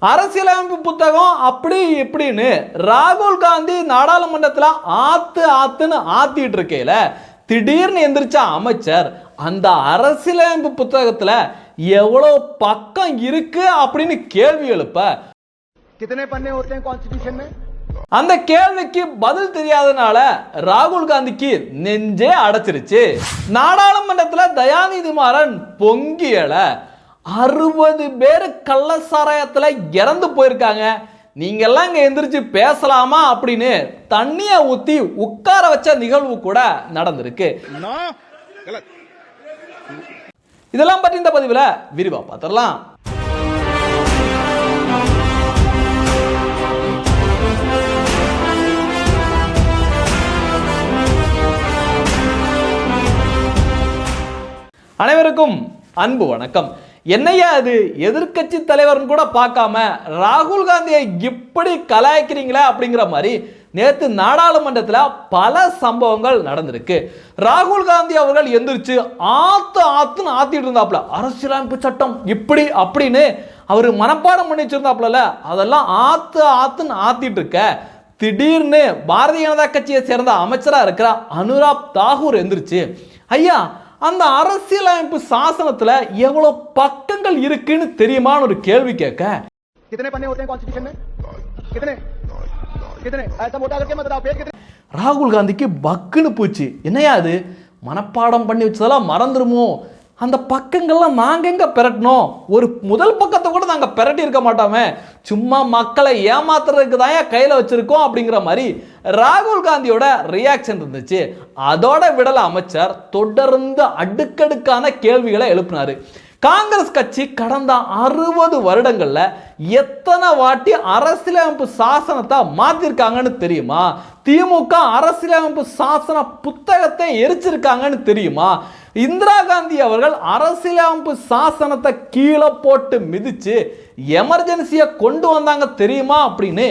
அரசியலமைப்பு புத்தகம் அப்படி இப்படின்னு ராகுல் காந்தி நாடாளுமன்றத்தில் ஆத்து ஆத்துன்னு ஆத்திட்டு இருக்கையில திடீர்னு எந்திரிச்ச அமைச்சர் அந்த அரசியலமைப்பு புத்தகத்தில் எவ்வளோ பக்கம் இருக்கு அப்படின்னு கேள்வி எழுப்ப. கித்தனை அந்த கேள்விக்கு பதில் தெரியாதனால ராகுல் காந்திக்கு நெஞ்சே அடைச்சிருச்சு. நாடாளுமன்றத்தில் தயாநிதி மாறன் பொங்கியலை. அறுபது பேர் கள்ளசாராயத்தில் இறந்து போயிருக்காங்க. நீங்கள்லாம் இங்கே எந்திரிச்சு பேசலாமா அப்படின்னு தண்ணியை ஊற்றி உட்கார வச்ச நிகழ்வு கூட நடந்திருக்கு. இதெல்லாம் பற்றி இந்த பதிவில் விரிவாக பார்த்துடலாம் அனைவருக்கும் அன்பு வணக்கம். என்னையா அது எதிர்க்கட்சி தலைவர்னு கூட பார்க்காம ராகுல் காந்தியை இப்படி கலாய்க்கிறீங்களா அப்படிங்கிற மாதிரி நேற்று நாடாளுமன்றத்தில் பல சம்பவங்கள் நடந்திருக்கு. ராகுல் காந்தி அவர்கள் எந்திரிச்சு ஆத்து ஆத்துன்னு ஆத்திட்டு இருந்தாப்புல. அரசியலமைப்பு சட்டம் இப்படி அப்படின்னு அவர் மனப்பாடம் பண்ணி வச்சிருந்தாப்புல அதெல்லாம் ஆத்து ஆத்துன்னு ஆத்திட்டு இருக்க. திடீர்னு பாரதிய ஜனதா கட்சியை சேர்ந்த அமைச்சராக இருக்கிற அனுராப் தாகூர் எந்திரிச்சு ஐயா அந்த அரசியலமைப்பு சாசனத்தில் எவ்வளோ பக்கங்கள் இருக்குன்னு தெரியுமான்னு ஒரு கேள்வி கேட்க. ராகுல் காந்திக்கு பக்குன்னு போச்சு. என்னையா அது? மனப்பாடம் பண்ணி வச்சதெல்லாம் மறந்துடுமோ அந்த பக்கங்கள்லாம் நாங்கள் எங்கே பெரட்டணும்? ஒரு முதல் பக்கத்தை கூட நாங்கள் பெரட்டி இருக்க மாட்டோமே. சும்மா மக்களை ஏமாத்துறதுக்கு தான் கையில் வச்சுருக்கோம் அப்படிங்கிற மாதிரி ராகுல் காந்தியோட ரியாக்ஷன் இருந்துச்சு. அதோட விடல அமைச்சர் தொடர்ந்து அடுக்கடுக்கான கேள்விகளை எழுப்பினார். காங்கிரஸ் கட்சி கடந்த அறுபது வருடங்களில் எத்தனை வாட்டி அரசியலமைப்பு சாசனத்தை மாற்றிருக்காங்கன்னு தெரியுமா? திமுக அரசியலமைப்பு சாசன புத்தகத்தை எரிச்சிருக்காங்கன்னு தெரியுமா? இந்திரா காந்தி அவர்கள் அரசியலமைப்பு சாசனத்தை கீழே போட்டு மிதிச்சு எமர்ஜென்சியை கொண்டு வந்தாங்க தெரியுமா அப்படின்னு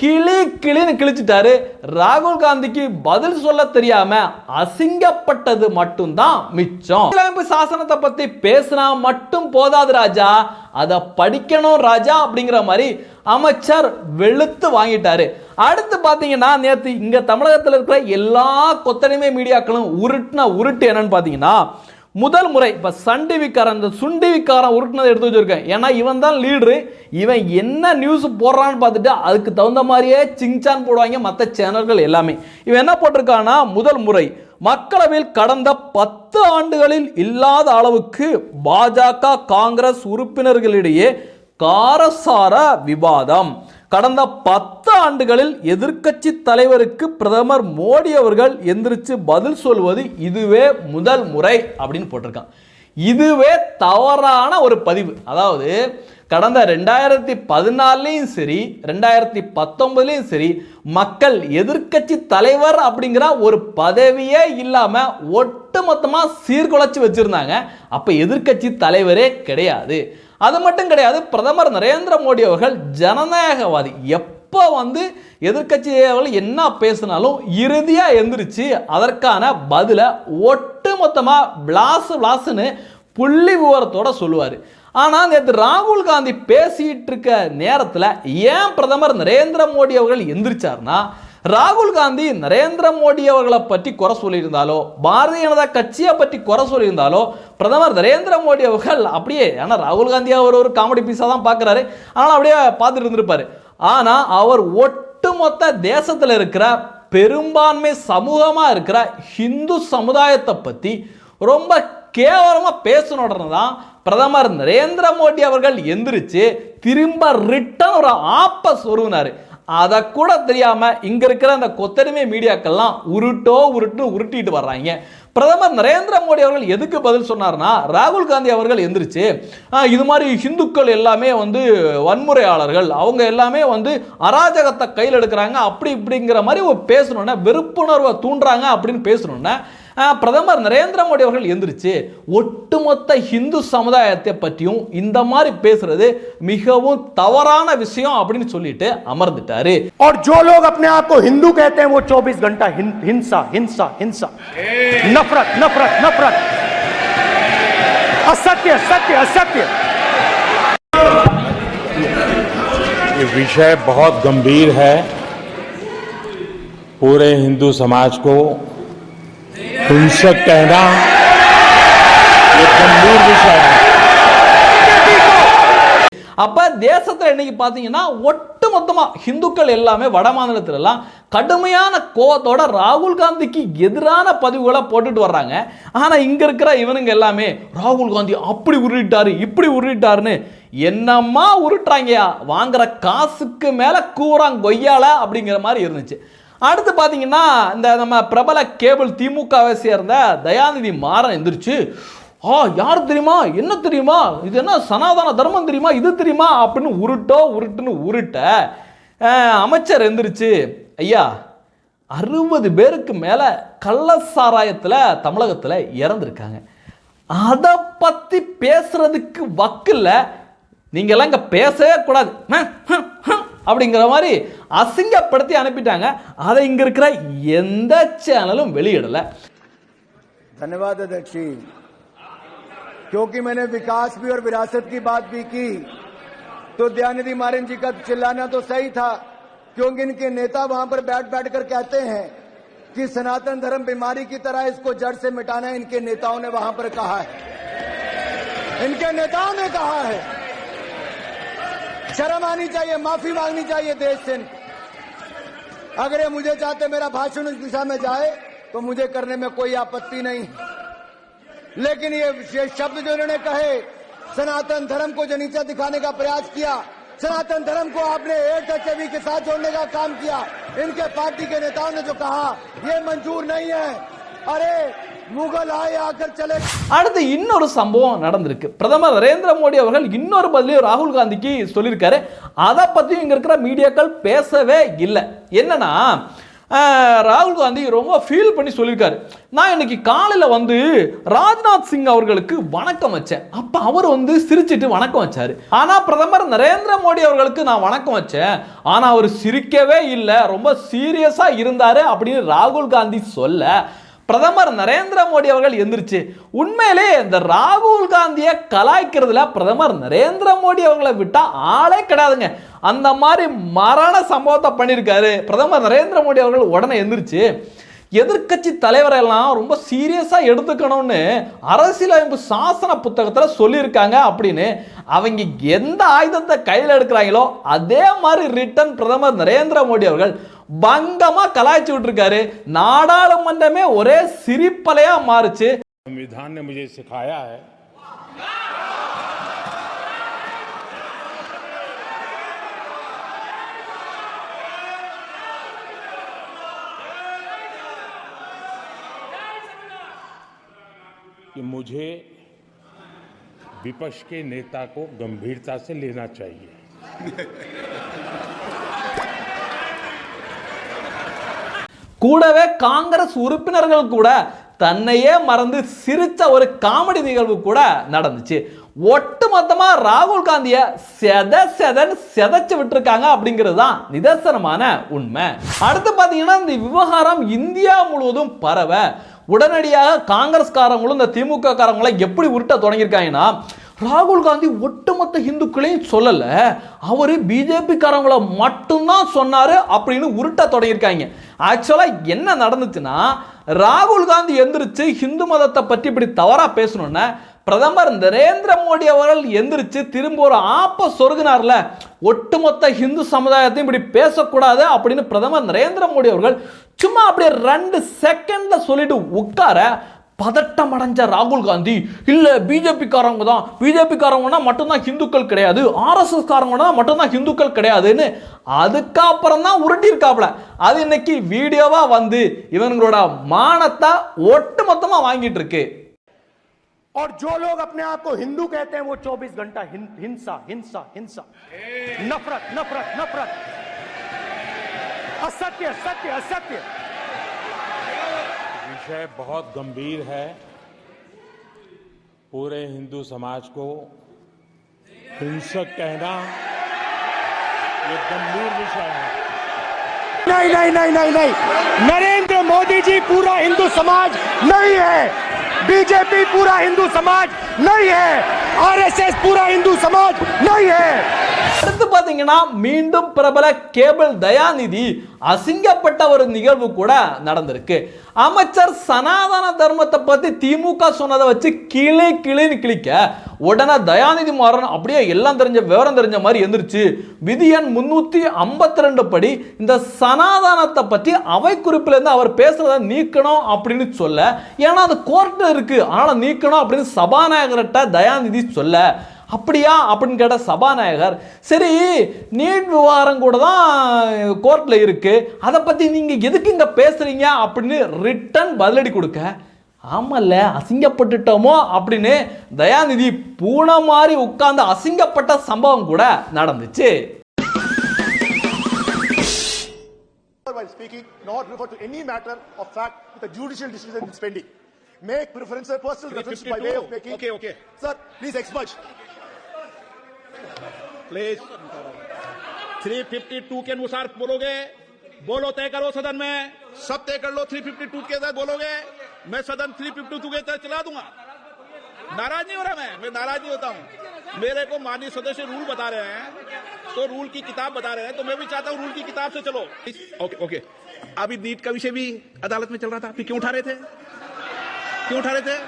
கிளி கிளின்னு கிழிச்சிட்டாரு. ராகுல் காந்திக்கு பதில் சொல்ல தெரியாம அசிங்கப்பட்டது மட்டும்தான் மிச்சம். அரசியலமைப்பு சாசனத்தை பத்தி பேசினா மட்டும் போதாது ராஜா. அதை படிக்கணும் ராஜா அப்படிங்கிற மாதிரி அமைச்சர் வெளுத்து வாங்கிட்டாரு. அடுத்து பாத்தீங்கன்னா நேற்று இங்க தமிழகத்தில் இருக்கிற எல்லா கொத்தடிமை மீடியாக்களும் உருட்டுனா உருட்டு என்னன்னு பாத்தீங்கன்னா முதல் முறை இப்போ சன் டிவிக்காரன் இந்த சுன் டிவிக்காரன் உருட்டுனதை எடுத்து வச்சுருக்கேன். ஏன்னா இவன் தான் லீடரு இவன் என்ன நியூஸ் போடுறான்னு பார்த்துட்டு அதுக்கு தகுந்த மாதிரியே சிங்சான் போடுவாங்க மற்ற சேனல்கள் எல்லாமே. இவன் என்ன போட்டிருக்கான்னா முதல் முறை மக்களவையில் கடந்த பத்து ஆண்டுகளில் இல்லாத அளவுக்கு பாஜக காங்கிரஸ் உறுப்பினர்களிடையே காரசார விவாதம். கடந்த பத்து ஆண்டுகளில் எதிர்க்கட்சி தலைவருக்கு பிரதமர் மோடி அவர்கள் எந்திரிச்சு பதில் சொல்வது இதுவே முதல் முறை அப்படின்னு போட்டிருக்கான். இதுவே தவறான ஒரு பதிவு. அதாவது கடந்த ரெண்டாயிரத்தி பதினாலையும் சரி ரெண்டாயிரத்தி பத்தொன்பதுலையும் சரி மக்கள் எதிர்க்கட்சி தலைவர் அப்படிங்கிற ஒரு பதவியே இல்லாமல் ஒட்டுமொத்தமாக சீர்குலைச்சு வச்சுருந்தாங்க. அப்போ எதிர்க்கட்சி தலைவரே கிடையாது. அது மட்டும் கிடையாது பிரதமர் நரேந்திர மோடி அவர்கள் ஜனநாயகவாதி. எப்போ வந்து எதிர்க்கட்சிகள் என்ன பேசினாலும் இறுதியாக எந்திரிச்சு அதற்கான பதிலை ஒட்டுமொத்தமாக பிளாஸ் பிளாஸ்னு புள்ளி விவரத்தோட சொல்லுவார். ஆனால் நேற்று ராகுல் காந்தி பேசிகிட்டு இருக்க நேரத்தில் ஏன் பிரதமர் நரேந்திர மோடி அவர்கள் எந்திரிச்சார்னா ராகுல் காந்தி நரேந்திர மோடி அவர்களை பற்றி குறை சொல்லியிருந்தாலோ பாரதிய ஜனதா கட்சியை பற்றி குறை சொல்லியிருந்தாலோ பிரதமர் நரேந்திர மோடி அவர்கள் அப்படியே ஏன்னா ராகுல் காந்தி அவர் ஒரு காமெடி பீஸாக தான் பார்க்குறாரு. ஆனால் அப்படியே பார்த்துட்டு இருந்திருப்பார். ஆனால் அவர் ஒட்டுமொத்த தேசத்தில் இருக்கிற பெரும்பான்மை சமூகமாக இருக்கிற ஹிந்து சமுதாயத்தை பற்றி ரொம்ப கேவலமாக பேசணும் உடனே தான் பிரதமர் நரேந்திர மோடி அவர்கள் எந்திரிச்சு திரும்ப ரிட்டன் ஒரு ஆப்ப சொருவினார் அதை கூட தெரியாமல் இங்கே இருக்கிற அந்த கொத்தடிமை மீடியாக்கள்லாம் உருட்டோ உருட்டு உருட்டிட்டு வர்றாங்க. பிரதமர் நரேந்திர மோடி அவர்கள் எதுக்கு பதில் சொன்னார்னா ராகுல் காந்தி அவர்கள் எந்திரிச்சு இது மாதிரி ஹிந்துக்கள் எல்லாமே வந்து வன்முறையாளர்கள். அவங்க எல்லாமே வந்து அராஜகத்தை கையில் எடுக்கிறாங்க. அப்படி இப்படிங்கிற மாதிரி ஒரு வெறுப்புணர்வை தூண்டுறாங்க அப்படின்னு பேசணுன்னா பிரதமர் நரேந்திர மோடி அவர்கள் எந்திரிச்சு ஒட்டுமொத்த ஹிந்து சமுதாயத்தை பற்றியும் இந்த மாதிரி பேசுறது மிகவும் தவறான விஷயம் அப்படின்னு சொல்லிட்டு அமர்ந்துட்டாரு और जो लोग अपने आप को हिंदू कहते हैं वो 24 घंटा हिं- हिंसा हिंसा हिंसा नफरत नफरत नफरत असत्य सत्य असत्य ये विषय बहुत गंभीर है पूरे हिंदू समाज को हिंसक कहना ये गंभीर विषय है அப்ப தேசத்துல இன்னைக்கு பாத்தீங்கன்னா ஒட்டு மொத்தமா ஹிந்துக்கள் எல்லாமே வட மாநிலத்துல எல்லாம் கடுமையான கோவத்தோட ராகுல் காந்திக்கு எதிரான பதிவுகளை போட்டுட்டு வர்றாங்க ஆனா இங்க இருக்கிற இவனுங்க எல்லாமே ராகுல் காந்தி அப்படி உருட்டாரு இப்படி உருட்டாருன்னு என்னம்மா உருட்டுறாங்கயா வாங்குற காசுக்கு மேல கூறாங் கொய்யால அப்படிங்கிற மாதிரி இருந்துச்சு அடுத்து பார்த்தீங்கன்னா இந்த நம்ம பிரபல கேபிள் திமுகவை சேர்ந்த தயாநிதி மாறன் எந்திரிச்சு ஆ யார் தெரியுமா? என்ன தெரியுமா? இது என்ன சனாதன தர்மம் தெரியுமா? இது தெரியுமா? அப்படின்னு உருட்டோ உருட்டுன்னு உருட்ட அமைச்சர் எந்திரிச்சு ஐயா அறுபது பேருக்கு மேலே கள்ளசாராயத்தில் தமிழகத்தில் இறந்துருக்காங்க. அதை பற்றி பேசுறதுக்கு வக்கில்ல. நீங்கள்லாம் இங்கே பேசவே கூடாது. அப்படிங்கிற மாதிரி அசிங்கப்படுத்தி அனுப்பிட்டாங்க அதை இங்கே இருக்கிற எந்த சேனலும் வெளியிடலை धन्यवाद अध्यक्ष जी क्योंकि मैंने विकास भी और विरासत की बात भी की तो दयानिधि मारन जी का चिल्लाना तो सही था क्योंकि इनके नेता वहां पर बैठ बैठ कर कहते हैं कि सनातन धर्म बीमारी की तरह इसको जड़ से मिटाना इनके नेताओं ने वहां पर कहा है इनके नेताओं ने कहा है शर्म आनी चाहिए, माफ़ी मांगनी चाहिए देश से। अगर ये मुझे चाहते मेरा भाषण उस दिशा में जाए तो मुझे करने में कोई आपत्ति नहीं लेकिन ये ये शब्द जो इन्होंने कहे, सनातन धर्म को जो नीचा दिखाने का प्रयास किया, सनातन धर्म को आपने एट एच के साथ जोड़ने का काम किया, इनके पार्टी के नेताओं ने जो कहा, ये मंजूर नहीं है अरे அடுத்து இன்னொரு சம்பவம் நடந்திருக்கு. பிரதமர் நரேந்திர மோடி அவர்கள் இன்னொரு பதிலையும் ராகுல் காந்திக்கு சொல்லியிருக்காரு. அதை பற்றியும் இங்கே இருக்கிற மீடியாக்கள் பேசவே இல்லை. என்னன்னா ராகுல் காந்தி ரொம்ப ஃபீல் பண்ணி சொல்லியிருக்காரு. நான் இன்னைக்கு காலையில் வந்து ராஜ்நாத் சிங் அவர்களுக்கு வணக்கம் வச்சேன். அப்போ அவர் வந்து சிரிச்சிட்டு வணக்கம் வச்சார். ஆனால் பிரதமர் நரேந்திர மோடி அவர்களுக்கு நான் வணக்கம் வச்சேன். ஆனால் அவர் சிரிக்கவே இல்லை. ரொம்ப சீரியஸாக இருந்தார் அப்படின்னு ராகுல் காந்தி சொல்ல பிரதமர் நரேந்திர மோடி அவர்கள் எந்திரிச்சு உண்மையிலே இந்த ராகுல் காந்தியை கலாய்க்கிறதுல பிரதமர் நரேந்திர மோடி அவர்களை விட்டால் ஆளே கிடையாதுங்க. அந்த மாதிரி மரண சம்பவத்தை பண்ணியிருக்காரு. பிரதமர் நரேந்திர மோடி அவர்கள் உடனே எந்திரிச்சு எதிர்க்கட்சி தலைவரெல்லாம் ரொம்ப சீரியஸாக எடுத்துக்கணும்னு அரசியலமைப்பு சாசன புத்தகத்தில் சொல்லியிருக்காங்க அப்படின்னு அவங்க எந்த ஆயுதத்தை கையில் எடுக்கிறாங்களோ அதே மாதிரி ரிட்டன் பிரதமர் நரேந்திர மோடி அவர்கள் பங்கமா கலாய்ச்சி விட்டுருக்காரு நாடாளுமன்றமே ஒரே சிரிப்பலையா மாறுச்சு संविधान ने मुझे सिखाया है कि मुझे विपक्ष के नेता को गंभीरता से लेना चाहिए கூடவே காங்கிரஸ் உறுப்பினர்கள் கூட தன்னையே மறந்து சிரிச்ச ஒரு காமெடி நிகழ்வு கூட நடந்துச்சு ஒட்டுமொத்தமா ராகுல் காந்திய செத செதன்னு செதைச்சு விட்டுருக்காங்க அப்படிங்கிறது தான் நிதர்சனமான உண்மை அடுத்து பார்த்தீங்கன்னா இந்த விவகாரம் இந்தியா முழுவதும் பரவ உடனடியாக காங்கிரஸ்காரங்களும் இந்த திமுக காரங்களை எப்படி உருட்ட தொடங்கியிருக்காங்கன்னா ராகுல் காந்தி ஒட்டுமொத்த இந்துக்களையும் சொல்லலை. அவர் பிஜேபி மட்டும்தான் சொன்னார் அப்படின்னு உருட்ட தொடங்கியிருக்காங்க. ஆக்சுவலாக என்ன நடந்துச்சுன்னா ராகுல் காந்தி எந்திரிச்சு ஹிந்து மதத்தை பற்றி இப்படி தவறாக பேசணும்னா பிரதமர் நரேந்திர மோடி அவர்கள் எந்திரிச்சு திரும்ப ஒரு ஆப்ப சொருகினார்ல. ஒட்டுமொத்த ஹிந்து சமுதாயத்தையும் இப்படி பேசக்கூடாது அப்படின்னு பிரதமர் நரேந்திர மோடி அவர்கள் சும்மா அப்படியே ரெண்டு செகண்ட்ல சொல்லிட்டு உட்கார பதட்டம் அடைஞ்ச ராகுல் காந்தி. இல்ல பிஜேபிக்காரவங்க தான். பிஜேபிக்காரவங்கன்னா மட்டும்தான் ஹிந்துக்கள் கிடையாது. ஆர்எஸ்எஸ் காரவங்கன்னா மட்டும்தான் ஹிந்துக்கள் கிடையாதுன்னு அதுக்கப்புறம் தான் உருட்டியிருக்காப்புல. அது இன்னைக்கு வீடியோவா வந்து இவங்களோட மானத்தை ஒட்டு மொத்தமா வாங்கிட்டு இருக்கு. और जो लोग अपने आप को हिंदू कहते हैं वो 24 घंटा हिं- हिंसा हिंसा हिंसा। नफरत नफरत नफरत। असत्य सत्य असत्य। विषय बहुत गंभीर है। पूरे हिंदू समाज को हिंसक कहना ये गंभीर विषय है। नहीं नहीं नहीं नहीं नहीं। नरेंद्र मोदी जी पूरा हिंदू समाज नहीं है। बीजेपी पूरा हिंदू समाज नहीं है। आरएसएस पूरा हिंदू समाज नहीं है। அடுத்து பார்த்தீங்கன்னா மீண்டும் பிரபல கேபிள் தயாநிதி அசிங்கப்பட்ட ஒரு நிகழ்வு கூட நடந்திருக்கு. அமைச்சர் சனாதன தர்மத்தை பத்தி திமுக சொன்னதை வச்சு கிளி கிளின்னு கிளிக்க உடனே தயாநிதி மாறன் அப்படியே எல்லாம் தெரிஞ்ச விவரம் தெரிஞ்ச மாதிரி எந்திரிச்சு விதி எண் முன்னூத்தி ஐம்பத்தி ரெண்டு படி இந்த சனாதனத்தை பத்தி அவை குறிப்பிலேருந்து அவர் பேசுறத நீக்கணும் அப்படின்னு சொல்ல. ஏன்னா அது கோர்ட்டு இருக்கு. அதனால நீக்கணும் அப்படின்னு சபாநாயகர்கிட்ட தயாநிதி சொல்ல. அப்படியா அப்படின்னு கேட்ட சபாநாயகர் சரி நீட் விவகாரம் கூட தான் கோர்ட்டில் இருக்கு அதை பற்றி நீங்கள் எதுக்கு இங்கே பேசுறீங்க அப்படின்னு ரிட்டன் பதிலடி கொடுக்க ஆமல்ல அசிங்கப்பட்டுட்டோமோ அப்படின்னு தயாநிதி பூனை மாதிரி உட்கார்ந்து அசிங்கப்பட்ட சம்பவம் கூட நடந்துச்சு while speaking, not refer to any matter of fact with a judicial decision is pending. Make preference a personal reference by way of making. Okay, okay. Sir, please expurge. Please. 352 के अनुसार बोलोगे? बोलो, तय करो सदन में। सब तय कर लो 352 के तहत बोलोगे। मैं सदन 352 के तहत चला दूँगा। नाराज़ नहीं हो रहा मैं? मैं नाराज़ नहीं होता हूँ। मेरे को माननीय सदस्य रूल बता रहे हैं। तो रूल की किताब बता रहे हैं। तो मैं भी चाहता हूँ रूल की किताब से चलो। ओके ओके अभी नीट का विषय भी अदालत में चल रहा था। फिर क्यों उठा रहे थे? क्यों उठा रहे थे?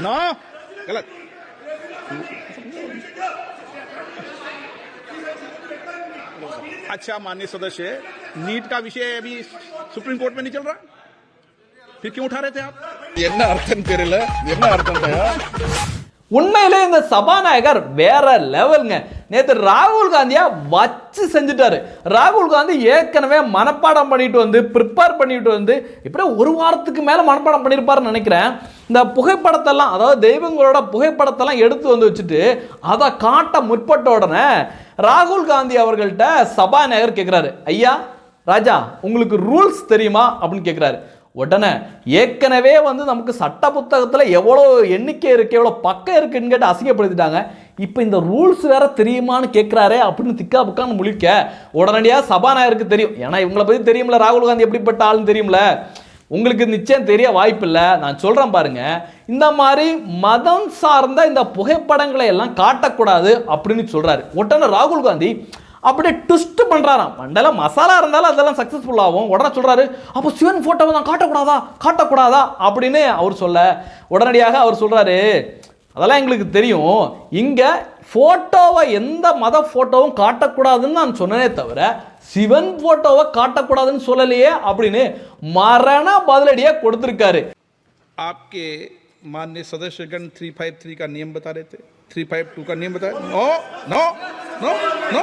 नो। गलत। अच्छा माननीय सदस्य नीट का विषय अभी सुप्रीम कोर्ट में नहीं चल रहा फिर क्यों उठा रहे थे आप என்ன அர்த்தம் தெரியல என்ன அர்த்தம் உண்மையிலே இந்த சபாநாயகர் வேற லெவலுங்க நேற்று ராகுல் காந்தியா வச்சு செஞ்சுட்டாரு ராகுல் காந்தி ஏற்கனவே மனப்பாடம் பண்ணிட்டு வந்து ப்ரிப்பேர் பண்ணிட்டு வந்து இப்படியே ஒரு வாரத்துக்கு மேலே மனப்பாடம் பண்ணியிருப்பாருன்னு நினைக்கிறேன் இந்த புகைப்படத்தெல்லாம் அதாவது தெய்வங்களோட புகைப்படத்தெல்லாம் எடுத்து வந்து வச்சுட்டு அதை காட்ட முற்பட்ட உடனே ராகுல் காந்தி அவர்கள்ட்ட சபாநாயகர் கேட்குறாரு ஐயா ராஜா உங்களுக்கு ரூல்ஸ் தெரியுமா? அப்படின்னு கேட்குறாரு உடனே ஏற்கனவே வந்து நமக்கு சட்ட புத்தகத்தில் எவ்வளோ எண்ணிக்கை இருக்குது எவ்வளோ பக்கம் இருக்குன்னு கேட்டு அசிங்கப்படுத்திட்டாங்க. இப்போ இந்த ரூல்ஸ் வேற தெரியுமான்னு கேட்குறாரே அப்படின்னு திக்கா புக்கான்னு முழிக்க உடனடியாக சபாநாயகருக்கு தெரியும். ஏன்னா இவங்களை பற்றி தெரியும்ல ராகுல் காந்தி எப்படிப்பட்ட ஆள்னு தெரியும்ல. உங்களுக்கு நிச்சயம் தெரிய வாய்ப்பில்லை. நான் சொல்கிறேன் பாருங்க. இந்த மாதிரி மதம் சார்ந்த இந்த புகைப்படங்களை எல்லாம் காட்டக்கூடாது அப்படின்னு சொல்கிறாரு உடனே ராகுல் காந்தி அப்படியே ட்விஸ்ட் பண்ணுறாராம் மண்டல மசாலா இருந்தாலும் அதெல்லாம் சக்ஸஸ்ஃபுல் ஆகும். உடனே சொல்கிறாரு அப்போ சிவன் ஃபோட்டோவை தான் காட்டக்கூடாதா? காட்டக்கூடாதா? அப்படின்னு அவர் சொல்ல உடனடியாக அவர் சொல்கிறாரு அதெல்லாம் எங்களுக்கு தெரியும். இங்கே ஃபோட்டோவை எந்த மத ஃபோட்டோவும் காட்டக்கூடாதுன்னு நான் சொன்னனே தவிர சிவன் ஃபோட்டோவை காட்டக்கூடாதுன்னு சொல்லலையே அப்படின்னு மரண பதிலடியை கொடுத்துருக்காரு आपके माननीय सदस्यगण 353 का नियम बता रहे थे 352 का नियम बता नो नो नो नो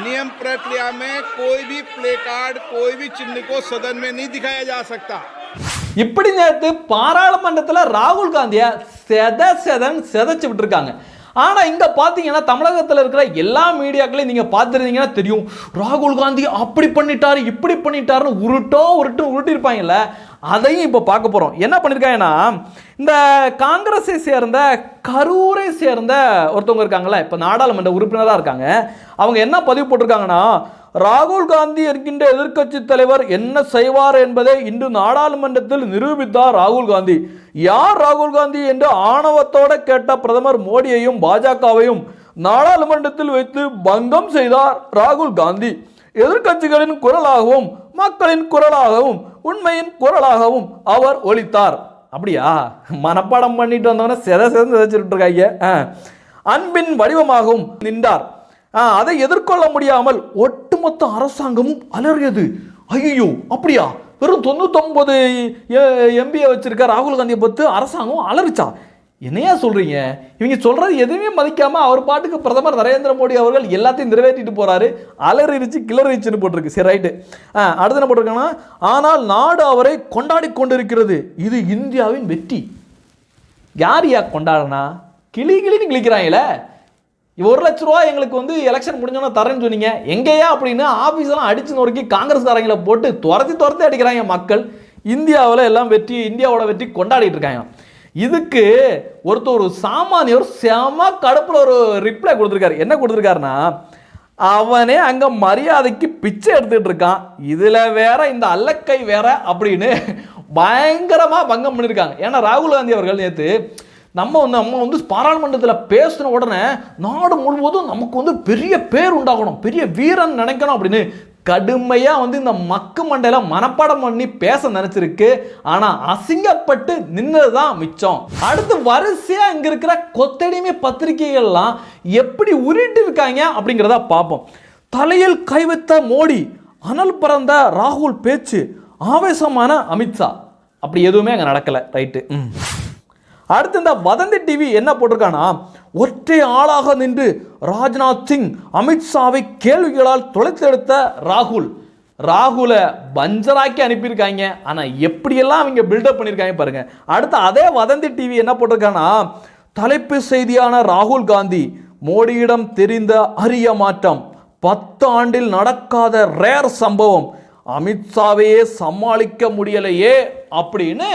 नियम प्रक्रिया में कोई भी प्ले कार्ड कोई भी चिन्ह को सदन में नहीं दिखाया जा सकता இப்படி நேற்று பாராளுமன்றத்தில் ராகுல் காந்தியை செத செதன் செதைச்சு விட்டுருக்காங்க ஆனால் இங்கே பார்த்தீங்கன்னா தமிழகத்தில் இருக்கிற எல்லா மீடியாக்களையும் நீங்கள் பார்த்துருந்தீங்கன்னா தெரியும். ராகுல் காந்தி அப்படி பண்ணிட்டாரு இப்படி பண்ணிட்டாருன்னு உருட்டோ உருட்டு உருட்டிருப்பாங்கல்ல அதையும் இப்போ பார்க்க போகிறோம் என்ன பண்ணியிருக்காங்கன்னா இந்த காங்கிரஸை சேர்ந்த கரூரை சேர்ந்த ஒருத்தவங்க இருக்காங்களே இப்போ நாடாளுமன்ற உறுப்பினராக இருக்காங்க. அவங்க என்ன பதிவு போட்டிருக்காங்கன்னா ராகுல் காந்தி என்கின்ற எதிர்க்கட்சி தலைவர் என்ன செய்வார் என்பதை இன்று நாடாளுமன்றத்தில் நிரூபித்தார் ராகுல் காந்தி. யார் ராகுல் காந்தி என்று ஆணவத்தோட கேட்ட பிரதமர் மோடியையும் பாஜகவையும் நாடாளுமன்றத்தில் வைத்து பங்கம் செய்தார் ராகுல் காந்தி. எதிர்க்கட்சிகளின் குரலாகவும் மக்களின் குரலாகவும் உண்மையின் குரலாகவும் அவர் ஒழித்தார் அப்படியா? மனப்பாடம் பண்ணிட்டு வந்தவன செத சிறந்து விதைச்சிட்டு இருக்காங்க ஆ. அன்பின் வடிவமாகவும் நின்றார். அதை எதிர்கொள்ள முடியாமல் ஒட்டுமொத்த அரசாங்கமும் அலறியது. ஐயோ அப்படியா? வெறும் தொண்ணூத்தொன்பது எம்பியை வச்சிருக்க ராகுல் காந்தியை பத்து அரசாங்கம் அலறிச்சா? என்னையா சொல்றீங்க? இவங்க சொல்றது எதுவுமே மதிக்காம அவர் பாட்டுக்கு பிரதமர் நரேந்திர மோடி அவர்கள் எல்லாத்தையும் நிறைவேற்றிட்டு போறாரு. அலறிச்சு கிளறிச்சுன்னு போட்டிருக்கு. சரி ரைட்டு. அடுத்து என்ன போட்டிருக்காங்கன்னா ஆனால் நாடு அவரை கொண்டாடி கொண்டிருக்கிறது. இது இந்தியாவின் வெற்றி. யார் யா கொண்டாடனா? கிளி கிளின்னு கிளிக்கிறாங்களே. ஒரு லட்ச ரூபா எங்களுக்கு வந்து எலெக்ஷன் முடிஞ்சோன்னா தரேன்னு சொன்னீங்க. எங்கேயா அப்படின்னு ஆஃபீஸெல்லாம் அடிச்சு நொறுக்கி காங்கிரஸ்காரங்களை போட்டு துரத்தி துரத்தி அடிக்கிறாங்க மக்கள். இந்தியாவில் எல்லாம் வெற்றி இந்தியாவோட வெற்றி கொண்டாடிட்டு இருக்காங்க. இதுக்கு ஒருத்தர் ஒரு சாமானியர் செம கடுப்பில் ஒரு ரிப்ளை கொடுத்துருக்காரு. என்ன கொடுத்துருக்காருன்னா அவனே அங்கே மரியாதைக்கு பிச்சை எடுத்துட்டு இருக்கான். இதில் வேற இந்த அல்லக்கை வேற அப்படின்னு பயங்கரமாக பங்கம் பண்ணியிருக்காங்க ஏன்னா ராகுல் காந்தி அவர்கள் நேற்று நம்ம வந்து நம்ம வந்து பாராளுமன்றத்தில் பேசின உடனே நாடு முழுவதும் நமக்கு வந்து பெரிய பேர் உண்டாகணும் பெரிய வீரன் நினைக்கணும் அப்படின்னு கடுமையாக வந்து இந்த மக்கு மண்டையில் மனப்பாடம் பண்ணி பேச நினச்சிருக்கு. ஆனால் அசிங்கப்பட்டு நின்னது தான் மிச்சம். அடுத்து வரிசையாக இங்கே இருக்கிற கொத்தடிமை பத்திரிகைகள்லாம் எப்படி உருட்டு இருக்காங்க அப்படிங்கிறத பார்ப்போம். தலையில் கைவித்த மோடி அனல் பறந்த ராகுல் பேச்சு ஆவேசமான அமித்ஷா. அப்படி எதுவுமே அங்கே நடக்கலை ரைட்டு. ம். அடுத்து இந்த வதந்தி டிவி என்ன போட்டிருக்கானா ஒற்றை ஆளாக நின்று ராஜ்நாத் சிங் அமித்ஷாவை கேள்விகளால் தொலைத்தெடுத்த ராகுல். ராகுலை பஞ்சராக்கி அனுப்பியிருக்காங்க. ஆனால் எப்படியெல்லாம் அவங்க பில்டப் பண்ணியிருக்காங்க பாருங்க. அடுத்து அதே வதந்தி டிவி என்ன போட்டிருக்கானா தலைப்பு செய்தியான ராகுல் காந்தி மோடியிடம் தெரிந்த அரிய மாற்றம் பத்து ஆண்டில் நடக்காத ரேர் சம்பவம் அமித்ஷாவையே சமாளிக்க முடியலையே அப்படின்னு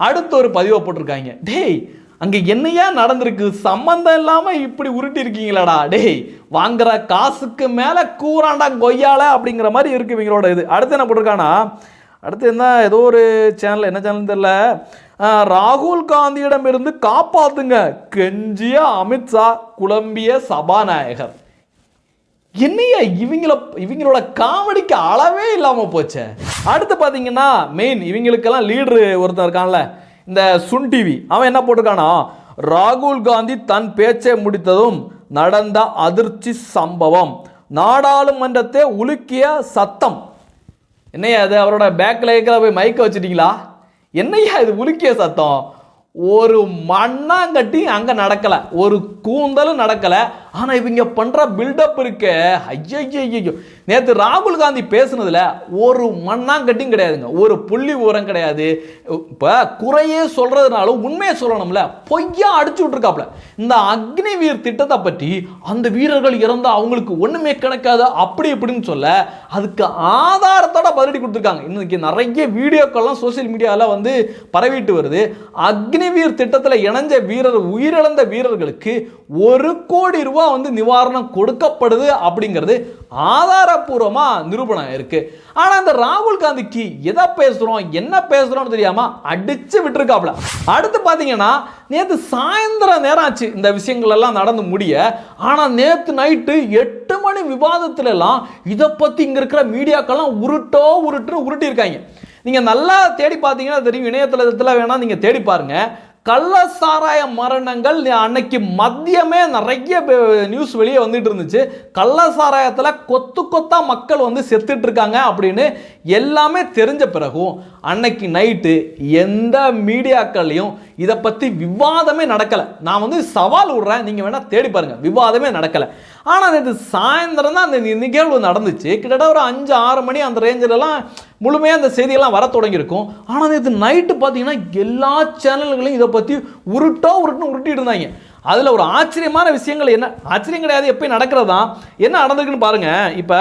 அடுத்த ஒரு பதிவை போட்டிருக்காங்க. டேய் அங்கே என்னையா நடந்திருக்கு? சம்மந்தம் இல்லாமல் இப்படி உருட்டி இருக்கீங்களாடா டேய் வாங்குற காசுக்கு மேலே கூறாண்டா கொய்யால அப்படிங்கிற மாதிரி இருக்கு இவங்களோட இது. அடுத்து என்ன போட்டிருக்கானா அடுத்து என்ன ஏதோ ஒரு சேனல் என்ன சேனல் தெரியல. ஆஹ், ராகுல் காந்தியிடமிருந்து காப்பாத்துங்க. கெஞ்சிய அமித்ஷா குழம்பிய சபாநாயகர். என்னையா இவங்கள இவங்களோட காமெடிக்கு அளவே இல்லாமல் போச்சே? அடுத்து பார்த்தீங்கன்னா மெயின் இவங்களுக்கெல்லாம் லீடரு ஒருத்தன் இருக்கான்ல இந்த சுன் டிவி அவன் என்ன போட்டிருக்கானா ராகுல் காந்தி தன் பேச்சை முடித்ததும் நடந்த அதிர்ச்சி சம்பவம். நாடாளுமன்றத்தை உலுக்கிய சத்தம். என்னையா அது அவரோட பேக்கில் இருக்கிற போய் மைக்க வச்சுட்டீங்களா? என்னையா இது உலுக்கிய சத்தம்? ஒரு மண்ணாங்கட்டி அங்கே நடக்கலை. ஒரு கூந்தலும் நடக்கலை. ஆனால் இவங்க பண்ணுற பில்டப் இருக்க. ஐயோ ஐயோ நேற்று ராகுல் காந்தி பேசுனதுல ஒரு மண்ணாங்கட்டியும் கிடையாதுங்க. ஒரு புள்ளி உரம் கிடையாது. இப்போ குறையே சொல்கிறதுனாலும் உண்மையை சொல்லணும்ல. பொய்யா அடிச்சு விட்ருக்காப்புல இந்த அக்னி வீர் திட்டத்தை பற்றி அந்த வீரர்கள் இறந்தால் அவங்களுக்கு ஒன்றுமே கிடைக்காது. அப்படி இப்படின்னு சொல்ல அதுக்கு ஆதாரத்தோட பதிலடி கொடுத்துருக்காங்க. இன்னைக்கு நிறைய வீடியோக்கள்லாம் சோஷியல் மீடியாவில் வந்து பரவிட்டு வருது. அக்னி அக்னிவீர் திட்டத்தில் இணைஞ்ச வீரர் உயிரிழந்த வீரர்களுக்கு ஒரு கோடி ரூபா வந்து நிவாரணம் கொடுக்கப்படுது அப்படிங்கிறது ஆதாரப்பூர்வமாக நிரூபணம் இருக்கு. ஆனால் இந்த ராகுல் காந்திக்கு எதை பேசுகிறோம் என்ன பேசுகிறோம்னு தெரியாமல் அடித்து விட்டுருக்காப்ல அடுத்து பார்த்தீங்கன்னா நேற்று சாயந்தரம் நேரம் ஆச்சு இந்த விஷயங்கள் எல்லாம் நடந்து முடிய. ஆனால் நேற்று நைட்டு எட்டு மணி விவாதத்துலலாம் இதை பற்றி இங்கே இருக்கிற மீடியாக்கெல்லாம் உருட்டோ உருட்டுன்னு உருட்டியிருக்காங்க. நீங்கள் நல்லா தேடி பார்த்தீங்கன்னா தெரியும் இணையதளத்தில் வேணால் நீங்கள் தேடி பாருங்க. கள்ள சாராய மரணங்கள் அன்னைக்கு மதியமே நிறைய நியூஸ் வெளியே வந்துட்டு இருந்துச்சு. கள்ள சாராயத்தில் கொத்து கொத்தா மக்கள் வந்து செத்துட்டு இருக்காங்க அப்படின்னு எல்லாமே தெரிஞ்ச பிறகும் அன்னைக்கு நைட்டு எந்த மீடியாக்கள்லையும் இதை பற்றி விவாதமே நடக்கலை. நான் வந்து சவால் விடுறேன் நீங்கள் வேணால் தேடி பாருங்கள் விவாதமே நடக்கலை. ஆனால் நேற்று சாயந்தரம் தான் அந்த நிகழ்வு நடந்துச்சு. கிட்டத்தட்ட ஒரு அஞ்சு ஆறு மணி அந்த ரேஞ்சிலலாம் முழுமையாக அந்த செய்தியெல்லாம் வர தொடங்கியிருக்கும். ஆனால் நேற்று நைட்டு பார்த்தீங்கன்னா எல்லா சேனல்களையும் இதை பற்றி உருட்டோ உருட்டுன்னு உருட்டிட்டு இருந்தாங்க. அதில் ஒரு ஆச்சரியமான விஷயங்கள் என்ன ஆச்சரியம் கிடையாது எப்பயும் நடக்கிறதா? என்ன நடந்திருக்குன்னு பாருங்கள் இப்போ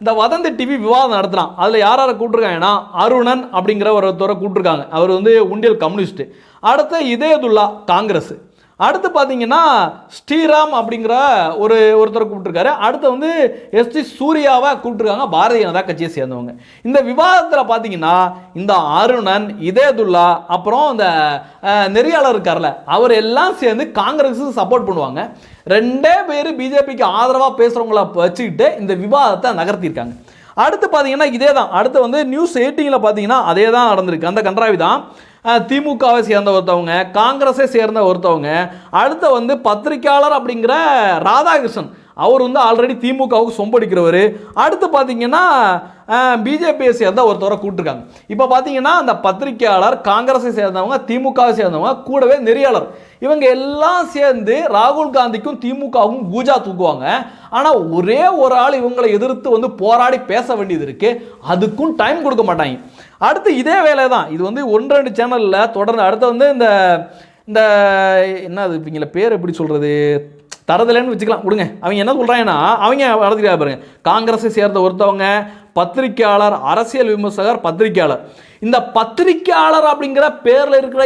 இந்த வதந்தி டிவி விவாதம் நடத்துகிறான் அதில் யார் யாரை கூப்பிட்ருக்காங்கன்னா அருணன் அப்படிங்கிற ஒருத்தரை கூப்பிட்ருக்காங்க அவர் வந்து உண்டியல் கம்யூனிஸ்ட்டு. அடுத்த இதயதுல்லா காங்கிரஸ். அடுத்து பார்த்தீங்கன்னா ஸ்ரீராம் அப்படிங்கிற ஒரு ஒருத்தரை கூப்பிட்டுருக்காரு. அடுத்து வந்து எஸ்டி சூர்யாவை கூப்பிட்டுருக்காங்க. பாரதிய ஜனதா கட்சியை சேர்ந்தவங்க. இந்த விவாதத்தில் பார்த்தீங்கன்னா இந்த அருணன் இதேதுல்லா அப்புறம் இந்த நெறியாளர் இருக்கார்ல அவர் எல்லாம் சேர்ந்து காங்கிரஸுக்கு சப்போர்ட் பண்ணுவாங்க. ரெண்டே பேர் பிஜேபிக்கு ஆதரவாக பேசுகிறவங்கள வச்சுக்கிட்டு இந்த விவாதத்தை நகர்த்தியிருக்காங்க. அடுத்து பார்த்தீங்கன்னா இதே தான் அடுத்து வந்து நியூஸ் எயிட்டிங்கில் பார்த்தீங்கன்னா அதே தான் நடந்திருக்கு. அந்த கன்றாவி தான் திமுகவை சேர்ந்த ஒருத்தவங்க காங்கிரஸை சேர்ந்த ஒருத்தவங்க அடுத்து வந்து பத்திரிக்கையாளர் அப்படிங்கிற ராதாகிருஷ்ணன். அவர் வந்து ஆல்ரெடி திமுகவுக்கு சொம்படிக்கிறவர். அடுத்து பார்த்தீங்கன்னா பிஜேபியை சேர்ந்த ஒருத்தவரை கூப்பிட்டுருக்காங்க. இப்போ பார்த்தீங்கன்னா அந்த பத்திரிக்கையாளர் காங்கிரஸை சேர்ந்தவங்க திமுகவை சேர்ந்தவங்க கூடவே நெறியாளர். இவங்க எல்லாம் சேர்ந்து ராகுல் காந்திக்கும் திமுகவுக்கும் பூஜா தூக்குவாங்க. ஆனால் ஒரே ஒரு ஆள் இவங்களை எதிர்த்து வந்து போராடி பேச வேண்டியது இருக்குது அதுக்கும் டைம் கொடுக்க மாட்டாங்க. அடுத்து இதே வேலை தான் இது வந்து ஒன்று ரெண்டு சேனலில் தொடர்ந்து அடுத்து வந்து இந்த இந்த என்ன அது இவங்கள பேர் எப்படி சொல்கிறது தரதில்லைன்னு வச்சுக்கலாம். விடுங்க. அவங்க என்ன சொல்கிறாங்கன்னா அவங்க வளர்த்துக்கிறா பாருங்க. காங்கிரஸை சேர்ந்த ஒருத்தவங்க பத்திரிக்கையாளர் அரசியல் விமர்சகர் பத்திரிக்கையாளர் இந்த பத்திரிக்கையாளர் அப்படிங்கிற பேரில் இருக்கிற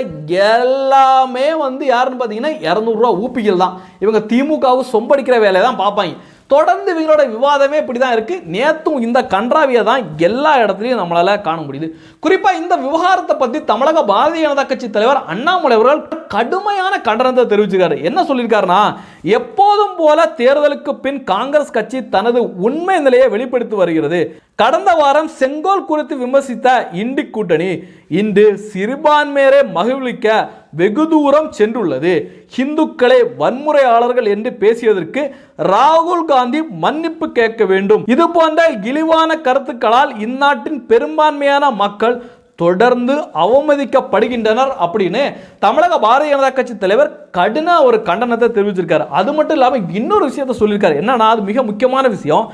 எல்லாமே வந்து யாருன்னு பார்த்தீங்கன்னா இரநூறுவா ஊப்பிகள் தான். இவங்க திமுகவுக்கு சொம்படிக்கிற வேலையை தான் பார்ப்பாங்க. தொடர்ந்து இவங்களோட விவாதமே இப்படி தான் இருக்கு. நேத்தும் இந்த கன்றாவியை தான் எல்லா இடத்துலையும் நம்மளால காண முடியுது. குறிப்பா இந்த விவகாரத்தை பத்தி தமிழக பாரதிய ஜனதா கட்சி தலைவர் அண்ணாமலை அவர்கள் கடுமையான கண்டனத்தை தெரிவிச்சிருக்காரு. என்ன சொல்லியிருக்காருன்னா எப்போதும் போல தேர்தலுக்கு பின் காங்கிரஸ் கட்சி தனது உண்மை நிலையை வெளிப்படுத்தி வருகிறது. கடந்த வாரம் செங்கோல் குறித்து விமர்சித்த இண்டி கூட்டணி இன்று சிறுபான்மையரை மகிழ்விக்க வெகு தூரம் சென்றுள்ளது. இந்துக்களை வன்முறையாளர்கள் என்று பேசியதற்கு ராகுல் காந்தி மன்னிப்பு கேட்க வேண்டும். இது போன்ற இழிவான கருத்துக்களால் இந்நாட்டின் பெரும்பான்மையான மக்கள் தொடர்ந்து அவமதிக்கப்படுகின்றனர் அப்படின்னு தமிழக பாரதிய ஜனதா கட்சி தலைவர் கடின ஒரு கண்டனத்தை தெரிவிச்சிருக்காரு. அது மட்டும் இல்லாமல் இன்னொரு விஷயத்தை சொல்லியிருக்காரு. என்னன்னா அது மிக முக்கியமான விஷயம்.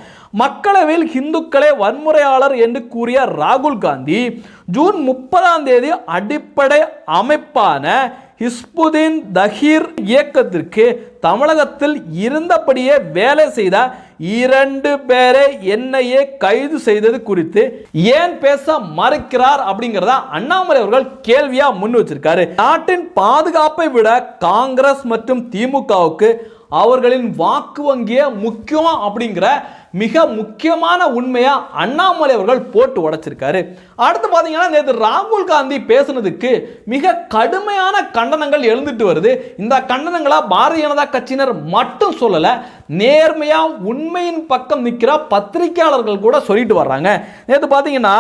மக்களவையில் இந்துக்களே வன்முறையாளர் என்று கூறிய ராகுல் காந்தி ஜூன் முப்பதாம் தேதி அடிப்படை அமைப்பான ஹிஸ்புதீன் தஹீர் இயக்கத்திற்கு தமிழகத்தில் இருந்தபடியே வேலை செய்த இரண்டு பேரை என்னையே கைது செய்தது குறித்து ஏன் பேச மறுக்கிறார் அப்படிங்கிறத அண்ணாமலை அவர்கள் கேள்வியா முன் வச்சிருக்காரு. நாட்டின் பாதுகாப்பை விட காங்கிரஸ் மற்றும் திமுகவுக்கு அவர்களின் வாக்கு வங்கியே முக்கியம் அப்படிங்கிற மிக முக்கியமான உண்மையாக அண்ணாமலை அவர்கள் போட்டு உடைச்சிருக்காரு. அடுத்து பார்த்தீங்கன்னா நேற்று ராகுல் காந்தி பேசுனதுக்கு மிக கடுமையான கண்டனங்கள் எழுந்துட்டு வருது. இந்த கண்டனங்களை பாரதிய ஜனதா கட்சியினர் மட்டும் சொல்லலை நேர்மையாக உண்மையின் பக்கம் நிற்கிற பத்திரிகையாளர்கள் கூட சொல்லிட்டு வர்றாங்க. நேற்று பார்த்தீங்கன்னா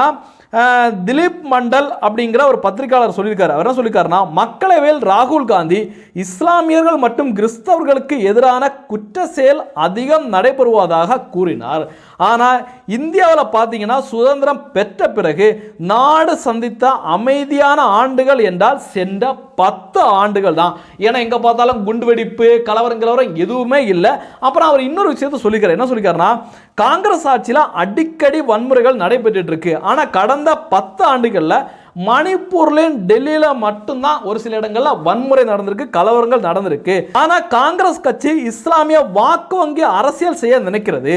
திலீப் மண்டல் அப்படிங்கிற ஒரு பத்திரிகையாளர் சொல்லியிருக்காரு. அவர் என்ன சொல்லியிருக்காருன்னா மக்களவையில் ராகுல் காந்தி இஸ்லாமியர்கள் மற்றும் கிறிஸ்தவர்களுக்கு எதிரான குற்ற செயல் அதிகம் நடைபெறுவதாக கூறினார். ஆனால் இந்தியாவில் பார்த்தீங்கன்னா சுதந்திரம் பெற்ற பிறகு நாடு சந்தித்த அமைதியான ஆண்டுகள் என்றால் சென்ற பத்து ஆண்டுகள் தான். ஏன்னா எங்கே பார்த்தாலும் குண்டுவெடிப்பு கலவரம் கலவரம் எதுவுமே இல்லை. அப்புறம் அவர் இன்னொரு விஷயத்தை சொல்லிக்கிறார். என்ன சொல்லிக்கிறாருன்னா காங்கிரஸ் ஆட்சியில் அடிக்கடி வன்முறைகள் நடைபெற்றுட்டு இருக்கு. ஆனால் கடந்த பத்து ஆண்டுகளில் மணிப்பூர்லேயும் டெல்லியில் மட்டும்தான் ஒரு சில இடங்களில் வன்முறை நடந்திருக்கு கலவரங்கள் நடந்திருக்கு. ஆனால் காங்கிரஸ் கட்சி இஸ்லாமிய வாக்கு வங்கி அரசியல் செய்ய நினைக்கிறது.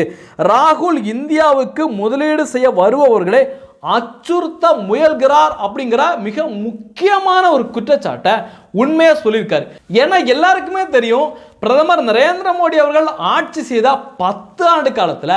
ராகுல் இந்தியாவுக்கு முதலீடு செய்ய வருபவர்களை அச்சுறுத்த முயல்கிறார் அப்படிங்கிற மிக முக்கியமான ஒரு குற்றச்சாட்டை உண்மையாக சொல்லியிருக்காரு. ஏன்னா எல்லாருக்குமே தெரியும் பிரதமர் நரேந்திர மோடி அவர்கள் ஆட்சி செய்த பத்து ஆண்டு காலத்தில்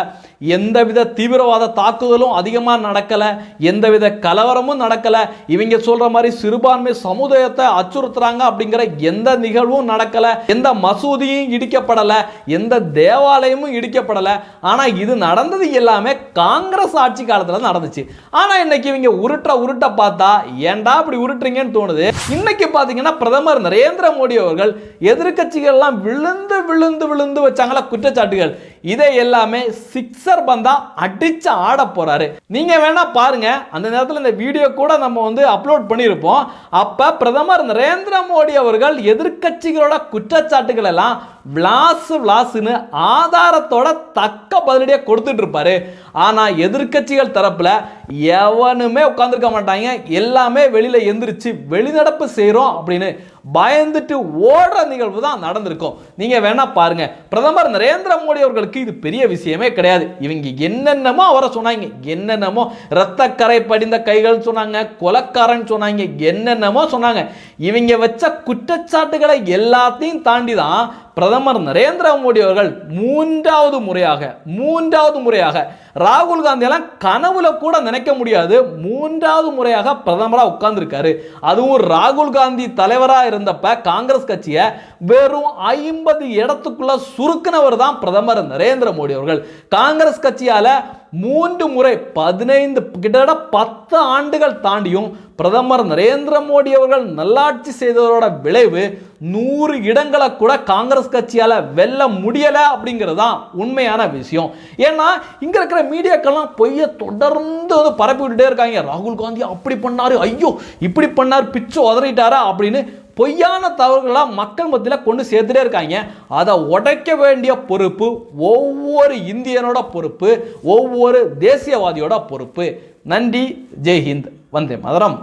எந்தவித தீவிரவாத தாக்குதலும் அதிகமாக நடக்கலை எந்தவித கலவரமும் நடக்கலை. இவங்க சொல்ற மாதிரி சிறுபான்மை சமுதாயத்தை அச்சுறுத்துறாங்க அப்படிங்கிற எந்த நிகழ்வும் நடக்கலை எந்த மசூதியும் இடிக்கப்படலை எந்த தேவாலயமும் இடிக்கப்படலை. ஆனால் இது நடந்தது எல்லாமே காங்கிரஸ் ஆட்சி காலத்தில் நடந்துச்சு. ஆனால் இன்னைக்கு இவங்க உருட்ட உருட்ட பார்த்தா ஏன்டா இப்படி உருட்டுறீங்கன்னு தோணுது. இன்னைக்கு பார்த்தீங்கன்னா பிரதமர் நரேந்திர மோடி அவர்கள் எதிர்க்கட்சிகள் எல்லாம் விழுந்து விழுந்து விழுந்து வச்சாங்களா குற்றச்சாட்டுகள். இதை எல்லாமே சிக்ஸர் பந்தா அடிச்சு ஆட போறாரு. நீங்க வேணா பாருங்க அந்த நேரத்தில் இந்த வீடியோ கூட நம்ம வந்து அப்லோட் பண்ணியிருப்போம் அப்ப பிரதமர் நரேந்திர மோடி அவர்கள் எதிர்க்கட்சிகளோட குற்றச்சாட்டுகள் எல்லாம் விளாசு விளாசுன்னு ஆதாரத்தோட தக்க பதிலடியாக கொடுத்துட்டு இருப்பாரு. ஆனா எதிர்க்கட்சிகள் தரப்புல எவனுமே உட்காந்துருக்க மாட்டாங்க. எல்லாமே வெளியில எந்திரிச்சு வெளிநடப்பு செய்கிறோம் அப்படின்னு பயந்துட்டு ஓடுற நிகழ்வு தான் நடந்திருக்கும். நீங்க வேணா பாருங்க. பிரதமர் நரேந்திர மோடி அவர்களுக்கு இது பெரிய விஷயமே கிடையாது. இவங்க என்னென்னமோ அவரை சொன்னாங்க. என்னென்னமோ ரத்தக்கரை படிந்த கைகள் சொன்னாங்க. கொலக்காரன் சொன்னாங்க. என்னென்னமோ சொன்னாங்க. இவங்க வச்ச குற்றச்சாட்டுகளை எல்லாத்தையும் தாண்டி தான் பிரதமர் நரேந்திர மோடி அவர்கள் மூன்றாவது முறையாக மூன்றாவது முறையாக ராகுல் காந்தி எல்லாம் கனவுல கூட நினைக்க முடியாது. மூன்றாவது முறையாக பிரதமராக உட்கார்ந்துருக்காரு. அதுவும் ராகுல் காந்தி தலைவராக இருந்தப்ப காங்கிரஸ் கட்சியை வெறும் ஐம்பது இடத்துக்குள்ள சுருக்கினவர் தான் பிரதமர் நரேந்திர மோடி அவர்கள். காங்கிரஸ் கட்சியால மூன்று முறை பதினைந்து கிட்டத்தட்ட பத்து ஆண்டுகள் தாண்டியும் பிரதமர் நரேந்திர மோடி அவர்கள் நல்லாட்சி செய்ததோட விளைவு நூறு இடங்களை கூட காங்கிரஸ் கட்சியால் வெல்ல முடியலை அப்படிங்கிறது தான் உண்மையான விஷயம். ஏன்னா இங்கே இருக்கிற மீடியாக்கெல்லாம் பொய்யை தொடர்ந்து வந்து பரப்பி விட்டுட்டே இருக்காங்க. ராகுல் காந்தி அப்படி பண்ணாரு ஐயோ இப்படி பண்ணார் பிச்சு உதறிட்டாரா அப்படின்னு பொய்யான தவறுகளாக மக்கள் மத்தியில் கொண்டு சேர்த்துட்டே இருக்காங்க. அதை உடைக்க வேண்டிய பொறுப்பு ஒவ்வொரு இந்தியனோட பொறுப்பு ஒவ்வொரு தேசியவாதியோட பொறுப்பு. நன்றி. ஜெய்ஹிந்த். வந்தே மதரம்.